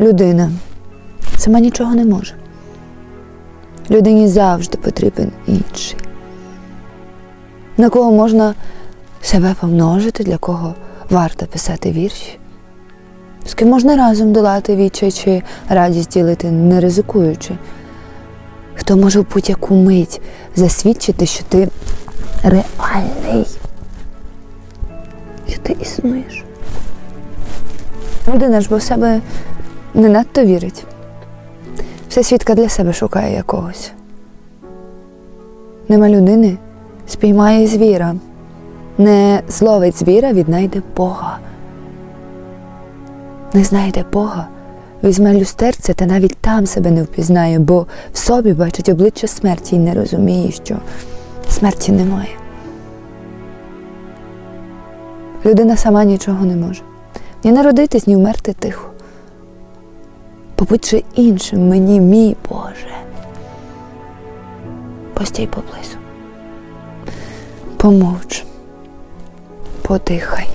людина сама нічого не може. Людині завжди потрібен інший. На кого можна себе помножити, для кого варто писати вірші, з ким можна разом долати відчай чи радість ділити, не ризикуючи. Хто може в будь-яку мить засвідчити, що ти реальний, що ти існуєш. Людина ж бо в себе не надто вірить. Все свідка для себе шукає якогось. Нема людини, спіймає звіра, не зловить звіра, віднайде Бога. Не знайде Бога, візьме люстерце та навіть там себе не впізнає, бо в собі бачить обличчя смерті і не розуміє, що смерті немає. Людина сама нічого не може. Ні народитись, ні вмерти тихо. Побудь же іншим мені, мій Боже. Постій поблизу. Помовч. Подихай.